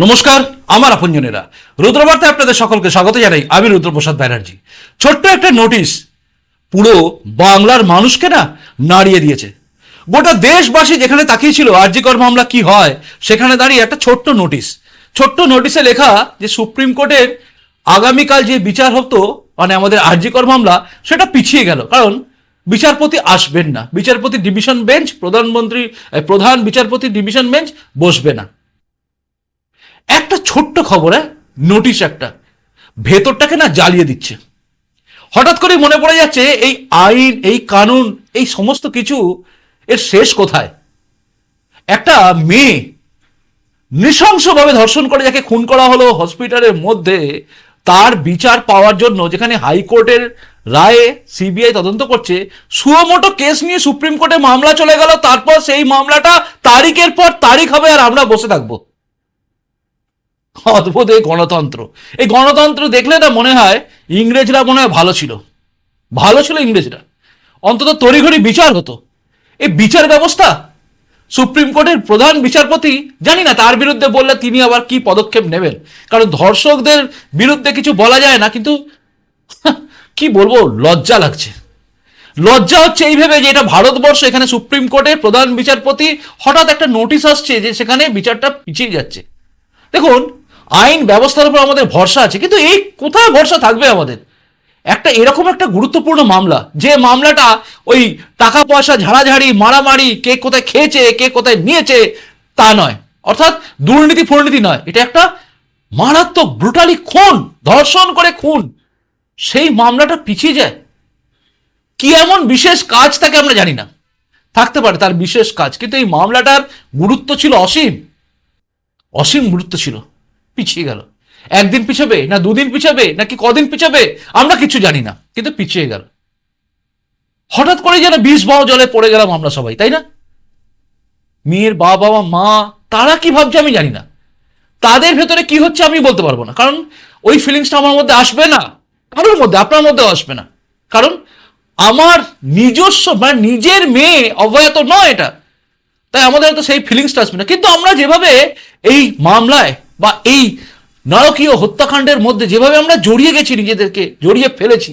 নমস্কার, আমার আপনজনেরা। রুদ্রবার্তে আপনাদের সকলকে স্বাগত জানাই। আমি রুদ্রপ্রসাদ ব্যানার্জি। ছোট্ট একটা নোটিশ। পুরো বাংলার মানুষকে না নাড়িয়ে দিয়েছে। গোটা দেশবাসী যেখানে তাকিয়েছিল, আরজিকর মামলা কি হয়, সেখানে দাঁড়িয়ে একটা ছোট্ট নোটিশ। ছোট্ট নোটিশে লেখা যে সুপ্রিম কোর্টের আগামীকাল যে বিচার হতো মানে আমাদের আরজিকর মামলা, সেটা পিছিয়ে গেল। কারণ বিচারপতি আসবেন না। বিচারপতি ডিভিশন বেঞ্চ, প্রধানমন্ত্রী প্রধান বিচারপতি ডিভিশন বেঞ্চ বসবে না। একটা ছোট্ট খবরে নোটিশ একটা। ভেতরটাকে না জ্বালিয়ে দিচ্ছে। হঠাৎ করে মনে পড়ে যাচ্ছে, এই আইন, এই কানুন, এই সমস্ত কিছু এর শেষ কোথায়? একটা মেয়ে নৃশংসভাবে ধর্ষণ করে, যাকে খুন করা হলো হসপিটালের মধ্যে, তার বিচার পাওয়ার জন্য যেখানে হাইকোর্টের রায়ে সিবিআই তদন্ত করছে, সুয়মোটো কেস নিয়ে সুপ্রিম কোর্টে মামলা চলে গেল, তারপর সেই মামলাটা তারিখের পর তারিখ হবে আর আমরা বসে থাকব। অদ্ভুত এই গণতন্ত্র। এই গণতন্ত্র দেখলে না মনে হয় ইংরেজরা মনে হয় ভালো ছিল। ভালো ছিল ইংরেজরা। অন্তত তড়িঘড়ি বিচার হতো। এই বিচার ব্যবস্থা সুপ্রিম কোর্টের প্রধান বিচারপতি জানি না, তার বিরুদ্ধে বললে তিনি আবার কি পদক্ষেপ নেবেন? কারণ ধর্ষকদের বিরুদ্ধে কিছু বলা যায় না, কিন্তু কি বলব, লজ্জা লাগছে। লজ্জা হচ্ছে এই ভেবে যে এটা ভারতবর্ষ, এখানে সুপ্রিম কোর্টের প্রধান বিচারপতি হঠাৎ একটা নোটিশ আসছে যে সেখানে বিচারটা পিছিয়ে যাচ্ছে। দেখুন আইন ব্যবস্থার উপর আমাদের ভরসা আছে, কিন্তু এই কোথায় ভরসা থাকবে আমাদের? একটা এরকম একটা গুরুত্বপূর্ণ মামলা, যে মামলাটা ওই টাকা পয়সা ঝাড়াঝাড়ি, মারামারি, কে কোথায় খেয়েছে, কে কোথায় নিয়েছে, তা নয়। অর্থাৎ দুর্নীতি, ফুর্নীতি নয়, এটা একটা মারাত্মক ব্রুটালি খুন, ধর্ষণ করে খুন। সেই মামলাটা পিছিয়ে যায়। কি এমন বিশেষ কাজ তাকে আমরা জানি না। থাকতে পারে তার বিশেষ কাজ, কিন্তু এই মামলাটার গুরুত্ব ছিল অসীম। অসীম গুরুত্ব ছিল। পিছিয়ে গেল। একদিন পিছাবে না দুদিন পিছাবে নাকি কদিন পিছাবে আমরা কিছু জানি না, কিন্তু পিছিয়ে গেল। হঠাৎ করে যেন বিষ বাও জলে পড়ে গেলাম আমরা সবাই, তাই না? মেয়ের বাবা, মা, তারা কি ভাবছে আমি জানি না। তাদের ভেতরে কি হচ্ছে আমি বলতে পারব না, কারণ ওই ফিলিংসটা আমার মধ্যে আসবে না। কারোর মধ্যে, আপনার মধ্যেও আসবে না। কারণ আমার নিজস্ব মানে নিজের মেয়ে অব্যাহত নয় এটা। তাই আমাদের তো সেই ফিলিংসটা আসবে না। কিন্তু আমরা যেভাবে এই মামলায় বা এই নারকীয় হত্যাকাণ্ডের মধ্যে যেভাবে আমরা জড়িয়ে গেছি নিজেদেরকে, জড়িয়ে ফেলেছি,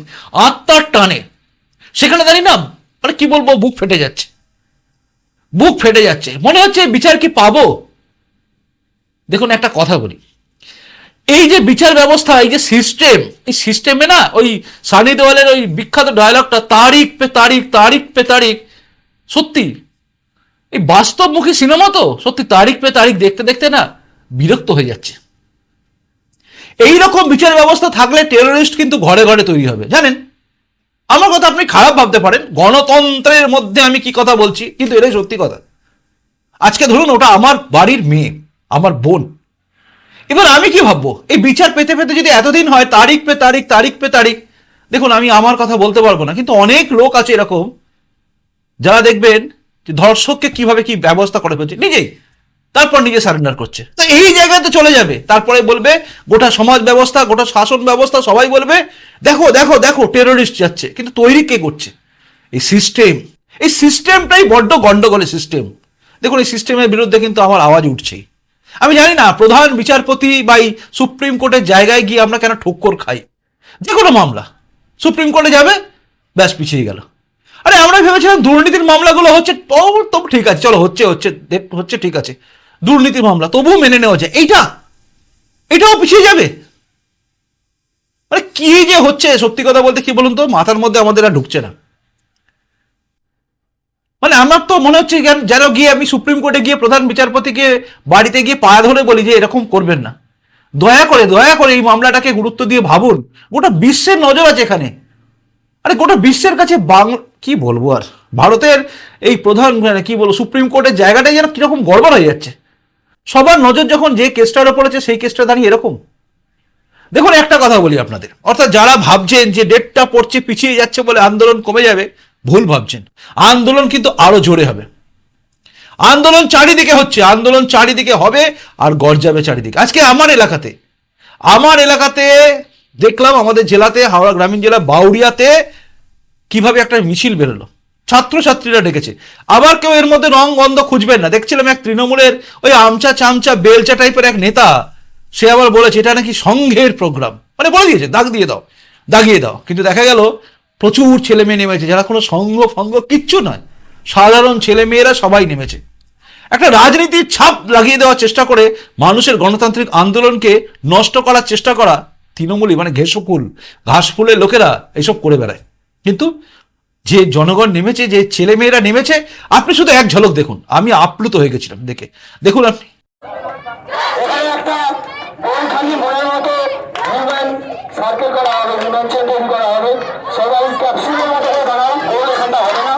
আত্মার টানে, সেখানে দাঁড়িয়ে না মানে কি বলব, বুক ফেটে যাচ্ছে। বুক ফেটে যাচ্ছে। মনে হচ্ছে বিচার কি পাবো? দেখুন, একটা কথা বলি। এই যে বিচার ব্যবস্থা, এই যে সিস্টেম এই সিস্টেমে না, ওই সানি দেওয়ালের ওই বিখ্যাত ডায়লগটা তারিখ পে তারিখ তারিখ পে তারিখ, সত্যি। এই বাস্তবমুখী সিনেমা তো, সত্যি তারিখ পে তারিখ দেখতে দেখতে না বিরক্ত হয়ে যাচ্ছে। এই রকম বিচার ব্যবস্থা থাকলে টেরোরিস্ট কিন্তু ঘরে ঘরে তৈরি হবে, জানেন? আমার কথা আপনি খারাপ ভাবতে পারেন, গণতন্ত্রের মধ্যে আমি কি কথা বলছি, কিন্তু এটাই সত্যি কথা। আজকে ধরুন ওটা আমার বাড়ির মেয়ে, আমার বোন। এবার আমি কি ভাববো? এই বিচার পেতে পেতে যদি এতদিন হয়, তারিখ পে তারিখ তারিখ পে তারিখ, দেখুন আমি আমার কথা বলতে পারব না, কিন্তু অনেক লোক আছে এরকম, যারা দেখবেন যে ধর্ষককে কীভাবে কি ব্যবস্থা করে ফেলছে, নিজেই। তারপর নিজে সারেন্ডার করছে। তো এই জায়গাতে চলে যাবে। তারপরে বলবে, গোটা সমাজ ব্যবস্থা, গোটা শাসন ব্যবস্থা সবাই বলবে, দেখো দেখো দেখো টেরোরিস্ট যাচ্ছে। কিন্তু তৈরি কে করছে? এই সিস্টেম এই সিস্টেমটাই বড্ড গন্ডগোলের সিস্টেম দেখুন, এই সিস্টেমের বিরুদ্ধে কিন্তু আমার আওয়াজ উঠছেই। আমি জানি না, প্রধান বিচারপতি বা এই সুপ্রিম কোর্টের জায়গায় গিয়ে আমরা কেন ঠোক্কর খাই? যে কোনো মামলা। সুপ্রিম কোর্টে যাবে, ব্যাস, পিছিয়ে গেল। আরে, আমরা ভেবেছিলাম দুর্নীতির মামলাগুলো হচ্ছে তবু ঠিক আছে, চলো, হচ্ছে হচ্ছে হচ্ছে, ঠিক আছে। দুর্নীতির মামলা, তবুও মেনে নেওয়া যায়। এইটা, এটাও পিছিয়ে যাবে। মানে কি যে হচ্ছে, সত্যি কথা বলতে কি বলুন তো, মাথার মধ্যে আমাদের আর ঢুকছে না। মানে আমার তো মনে হচ্ছে যেন- যেন গিয়ে আমি সুপ্রিম কোর্টে গিয়ে প্রধান বিচারপতিকে বাড়িতে গিয়ে পায়া ধরে বলি যে এরকম করবেন না। দয়া করে দয়া করে এই মামলাটাকে গুরুত্ব দিয়ে ভাবুন। গোটা বিশ্বের নজর আছে এখানে। আরে গোটা বিশ্বের কাছে বাংলা কি বলব আর? ভারতের এই প্রধান মানে কি বলব, সুপ্রিম কোর্টের জায়গাটাই যেন কীরকম গড়বড় হয়ে যাচ্ছে। সবার নজর যখন যে কেসটার ওপর আছে, সেই কেসটা দাঁড়িয়ে এরকম। দেখুন, একটা কথা বলি আপনাদের। অর্থাৎ যারা ভাবছেন যে ডেটটা পড়ছে, পিছিয়ে যাচ্ছে বলে আন্দোলন কমে যাবে, ভুল ভাবছেন। আন্দোলন কিন্তু আরও জোরে হবে। আন্দোলন চারিদিকে হচ্ছে, আন্দোলন চারিদিকে হবে আর গর্জাবে চারিদিকে। আজকে আমার এলাকাতে আমার এলাকাতে দেখলাম আমাদের জেলাতে, হাওড়া গ্রামীণ জেলা বাউরিয়াতে কীভাবে একটা মিছিল বেরোলো। ছাত্রছাত্রীরা ডেকেছে। আবার কেউ এর মধ্যে রং গন্ধ খুঁজবেন না। দেখছিলাম এক তৃণমূলের ওই আমচা চামচা বেলচা টাইপের এক নেতা, সে আবার বলেছে, এটা নাকি সংঘের প্রোগ্রাম। মানে বলে দিয়েছে, দাগ দিয়ে দাও, দাগিয়ে দাও। কিন্তু দেখা গেল, প্রচুর ছেলে মেয়ে নেমেছে, যারা কোনো সঙ্গ ফঙ্গ কিচ্ছু নয়। সাধারণ ছেলে মেয়েরা সবাই নেমেছে। একটা রাজনীতির ছাপ লাগিয়ে দেওয়ার চেষ্টা করে মানুষের গণতান্ত্রিক আন্দোলনকে নষ্ট করার চেষ্টা করা তৃণমূলী মানে ঘেসফুল ঘাসফুলের লোকেরা এসব করে বেড়ায়। কিন্তু যে জনগণ নেমেছে, যে ছেলে মেয়েরা নেমেছে, আপনি শুধু এক ঝলক দেখুন। আমি আপ্লুত হয়ে গেছিলাম দেখে। দেখুন আপনি। করা হবে সবাই ক্যাপসুলের মতো করে দাঁড়াও গোল এখানটা হবে না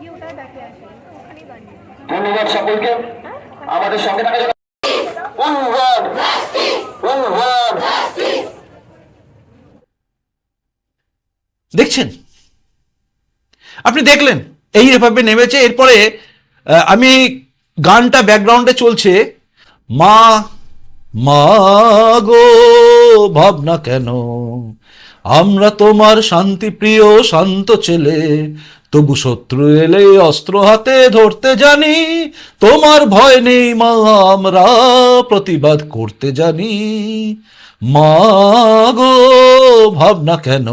গিয়ে ওটার ব্যাকে আসে ওখানেই দাঁড়িয়ে ধন্যবাদ সকলকে আমাদের সঙ্গে থাকা জন্য One word. One word. দেখছেন আপনি দেখলেন, এই এভাবে নেমেছে, এরপরে আমি গানটা ব্যাকগ্রাউন্ডে চলছে মা মা গো, ভাবনা কেন আমরা তোমার শান্তিপ্রিয় শান্ত ছেলে তবু শত্রু এলে অস্ত্র হাতে ধরতে জানি, তোমার ভয় নেই মা, আমরা প্রতিবাদ করতে জানি। মা গো, ভাবনা কেন?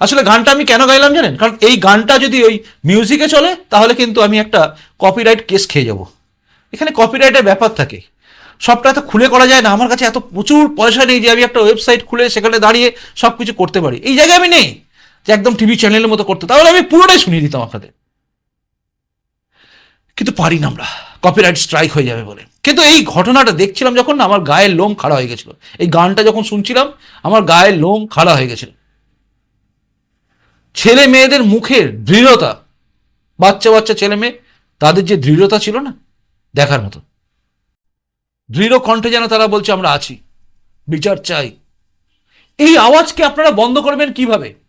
আসলে গানটা আমি কেন গাইলাম জানেন? কারণ এই গানটা যদি ওই মিউজিকে চলে, তাহলে কিন্তু আমি একটা কপিরাইট কেস খেয়ে যাব। এখানে কপিরাইটের ব্যাপার থাকে। সবটা এত খুলে করা যায় না। আমার কাছে এত প্রচুর পয়সা নেই যে আমি একটা ওয়েবসাইট খুলে সেখানে দাঁড়িয়ে সব কিছু করতে পারি। এই জায়গায় আমি নেই। যে একদম টিভি চ্যানেলের মতো করতে। তাহলে আমি পুরোটাই শুনিয়ে দিতাম আপনাদের। কিন্তু পারি না আমরা। কপিরাইট স্ট্রাইক হয়ে যাবে বলে। কিন্তু এই ঘটনাটা দেখছিলাম যখন আমার গায়ের লোম খাড়া হয়ে গেছিল। এই গানটা যখন শুনছিলাম, আমার গায়ের লোম খাড়া হয়ে গেছিল। ছেলে মেয়েদের মুখের দৃঢ়তা, বাচ্চা বাচ্চা ছেলে মেয়ে, তাদের যে দৃঢ়তা ছিল না, দেখার মতো। দৃঢ় কণ্ঠে যেন তারা বলছে, আমরা আছি। বিচার চাই। এই আওয়াজকে আপনারা বন্ধ করবেন কীভাবে?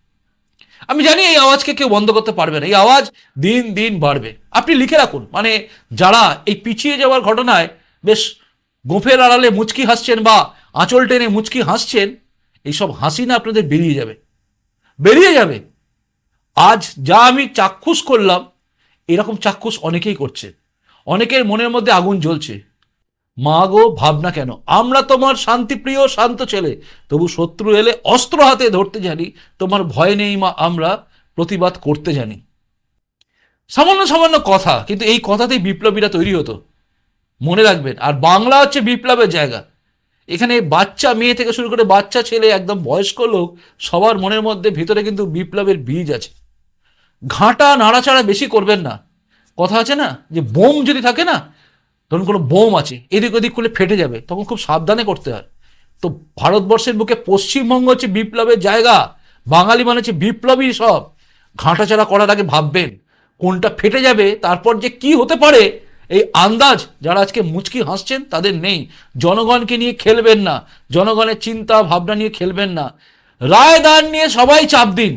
আমি জানি এই আওয়াজকে কেউ বন্ধ করতে পারবে না, এই আওয়াজ দিন দিন বাড়বে। আপনি লিখে রাখুন মানে যারা এই পিছিয়ে যাওয়ার ঘটনায় বেশ গোফের আড়ালে মুচকি হাসছেন বা আঁচল টেনে মুচকি হাসছেন, এইসব হাসি না আপনাদের বেরিয়ে যাবে। বেরিয়ে যাবে। আজ যা আমি চাক্ষুষ করলাম, এরকম চাক্ষুষ অনেকেই করছে। অনেকের মনের মধ্যে আগুন জ্বলছে। মা গো, ভাবনা কেন? আমরা তোমার শান্তিপ্রিয়, শান্ত ছেলে। তবু শত্রু এলে অস্ত্র হাতে ধরতে জানি। তোমার ভয় নেই মা, আমরা প্রতিবাদ করতে জানি। সামান্য সামান্য কথা, কিন্তু এই কথাতেই বিপ্লবীরা তৈরি হতো। মনে রাখবেন, আর বাংলা হচ্ছে বিপ্লবের জায়গা। এখানে বাচ্চা, মেয়ে থেকে শুরু করে বাচ্চা, ছেলে, একদম বয়স্ক লোক, সবার মনের মধ্যে ভিতরে কিন্তু বিপ্লবের বীজ আছে। ঘাঁটা, নাড়াচাড়া বেশি করবেন না। কথা আছে না? যে বোম যদি থাকে না ধরুন কোনো বোম আছে, এদিক ওদিক করলে ফেটে যাবে, তখন খুব সাবধানে করতে হয়। তো ভারতবর্ষের বুকে পশ্চিমবঙ্গ হচ্ছে বিপ্লবের জায়গা, বাঙালি মানে হচ্ছে বিপ্লবী সব। ঘাঁটাচাড়া করার আগে ভাববেন, কোনটা ফেটে যাবে, তারপর যে কি হতে পারে, এই আন্দাজ যারা আজকে মুচকি হাসছেন তাদের নেই। জনগণকে নিয়ে খেলবেন না, জনগণের চিন্তা ভাবনা নিয়ে খেলবেন না। রায় দান নিয়ে সবাই চাপ দিন।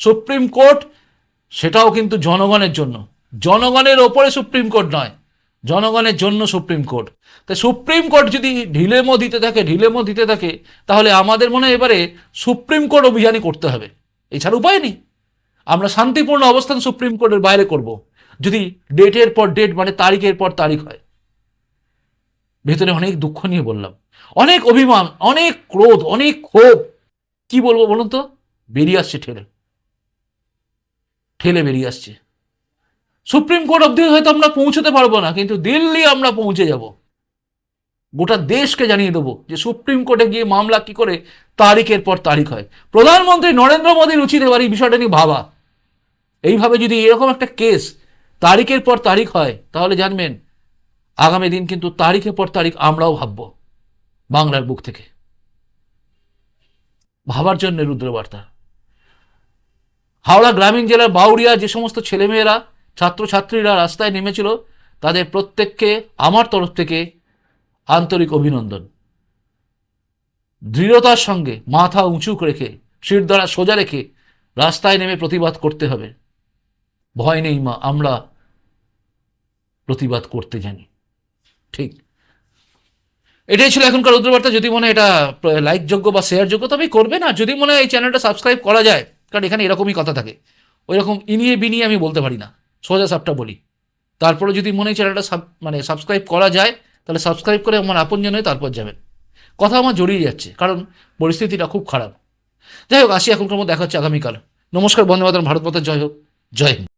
সুপ্রিম কোর্ট, সেটাও কিন্তু জনগণের জন্য। জনগণের ওপরে সুপ্রিম কোর্ট নয়। জনগণের জন্য সুপ্রিম কোর্ট। তাই সুপ্রিম কোর্ট যদি ঢিলেমো দিতে থাকে, ঢিলেমো দিতে থাকে, তাহলে আমাদের মনে এবারে সুপ্রিম কোর্ট অভিযানই করতে হবে। এছাড়া উপায় নেই। আমরা শান্তিপূর্ণ অবস্থান সুপ্রিম কোর্টের বাইরে করব। যদি ডেটের পর ডেট মানে তারিখের পর তারিখ হয়। ভেতরে অনেক দুঃখ নিয়ে বললাম। অনেক অভিমান, অনেক ক্রোধ, অনেক ক্ষোভ। কি বলব বলুন তো? বেরিয়ে আসছে ঠেলে। ঠেলে বেরিয়ে আসছে। সুপ্রিম কোর্ট অব্দি হয়তো আমরা পৌঁছতে পারব না, কিন্তু দিল্লি আমরা পৌঁছে যাব। গোটা দেশকে জানিয়ে দেবো যে সুপ্রিম কোর্টে গিয়ে মামলা কি করে, তারিখের পর তারিখ হয়। প্রধানমন্ত্রী নরেন্দ্র মোদীর উচিত এবার এই বিষয়টা নিয়ে ভাবা। এইভাবে যদি এরকম একটা কেস তারিখের পর তারিখ হয়, তাহলে জানবেন আগামী দিন কিন্তু তারিখের পর তারিখ আমরাও ভাবব বাংলার বুক থেকে। ভাবার জন্য রুদ্রবার্তা। হাওড়া গ্রামীণ জেলার বাউরিয়া যে সমস্ত ছেলেমেয়েরা ছাত্রছাত্রীরা রাস্তায় নেমেছিল, তাদের প্রত্যেককে আমার তরফ থেকে আন্তরিক অভিনন্দন। দৃঢ়তার সঙ্গে মাথা উঁচু রেখে শিরদাঁড়া সোজা রেখে রাস্তায় নেমে প্রতিবাদ করতে হবে। ভয় নেই মা, আমরা প্রতিবাদ করতে জানি। ঠিক। এটাই ছিল এখনকার রুদ্রবার্তা। যদি মনে এটা লাইকযোগ্য বা শেয়ারযোগ্য তবে করবে না। যদি মনে হয় এই চ্যানেলটা সাবস্ক্রাইব করা যায়, কারণ এখানে এরকমই কথা থাকে। ওই রকম ইনিয়ে বিনিয়ে আমি বলতে পারি না। সোজা সাপটা বলি। তারপরে যদি মনে হয় চ্যানেলটা সাব মানে সাবস্ক্রাইব করা যায়, তাহলে সাবস্ক্রাইব করে আমার আপনজন হয়ে তারপর যাবেন। কথা আমার জড়িয়ে যাচ্ছে, কারণ পরিস্থিতিটা খুব খারাপ। যাই হোক, আসি এখনকার মধ্যে দেখা হচ্ছে আগামীকাল। নমস্কার, বন্দে মাতরম, ভারত মাতার জয় হোক। জয় হিন্দ।